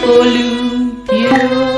ပြီးရှင့်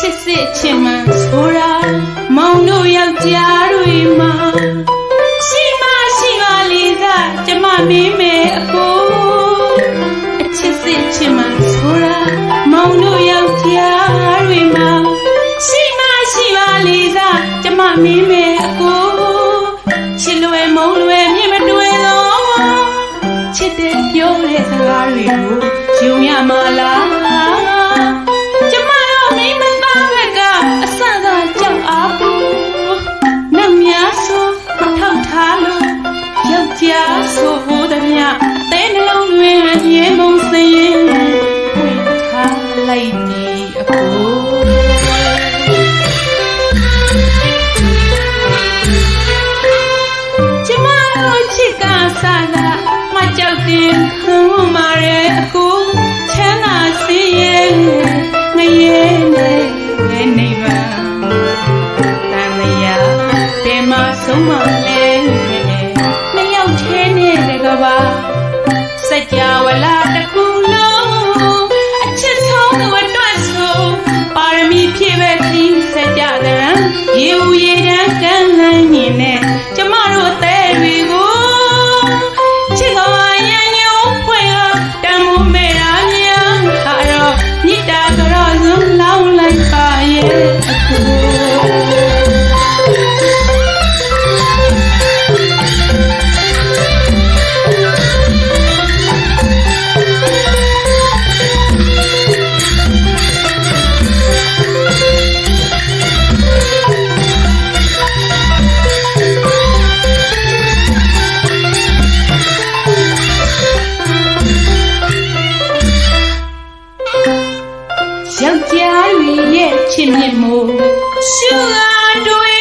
ချစ်စစ်ချစ်မှန်ဆိုတာမောင်တို့ယောက်ျားတွေမှာရှိမရှိပါလေးစားကျမမင်းမဲ့အကိုအချစ်စစ်ချစ်မှန်ဆိုတာမောင်တို့ယောက်ျားတွေမှာရှိမရှိပါလေးစားကျမမင်းမဲ့အကိုချစ်လွယ်မုံလွယ်မြင့်မတွေ့တော့ချစ်တဲ့ပြောတဲ့စကားတွေကိုယုံရမလား တင်ခုံးမာရဲ့အကူချမ်းသာစီရဲ့ငရဲနဲ့နေပါတန်လျာတင်မဆုံးမလဲနှစ်ယောက်သေးနဲ့တကဘာစัจ java လာတစ် မြတ်မို့ရှုကားတွေ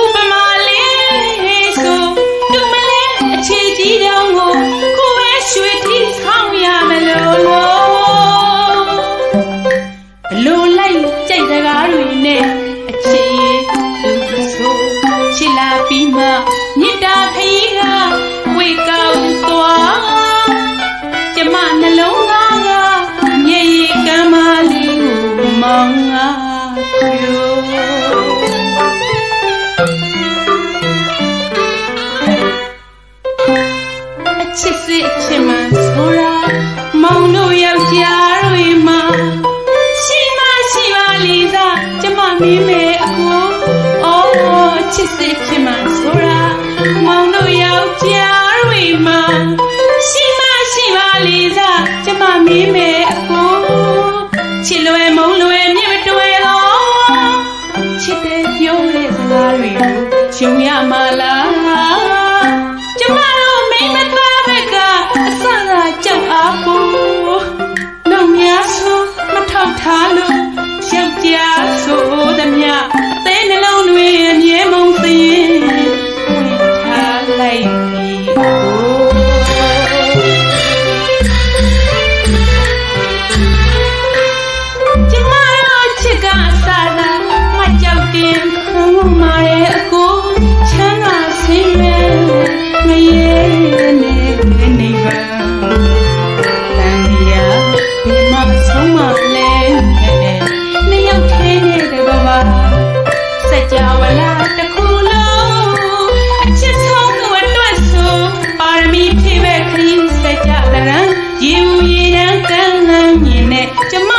ဥပမာလေးဆိုသူမလဲအခြေကြီးတောင်ကိုကိုယ်ပဲရွှေထီဆောင်ရမလို့လို့ဘလို့လိုက်ကြိုက်စကားတွေနဲ့အချစ်ရဲ့သူဆိုချစ်လာပြီးမှမြစ်တာခရီးကဝေကောင်းသွားကျမနှလုံးသားကမြေရီကမ်းမလေးကိုမောင်း မမင်းမဲအကိုအော်ချစ်စစ်ချစ်မှန်ဆိုတာမောင်တို့ယောက်ျားတွေမှာရှိမရှိပါလိစားကျမမင်းမဲ တက်ကြတရံရေဦးရေတန်းကန်းလန်းမြင်နဲ့ကျမ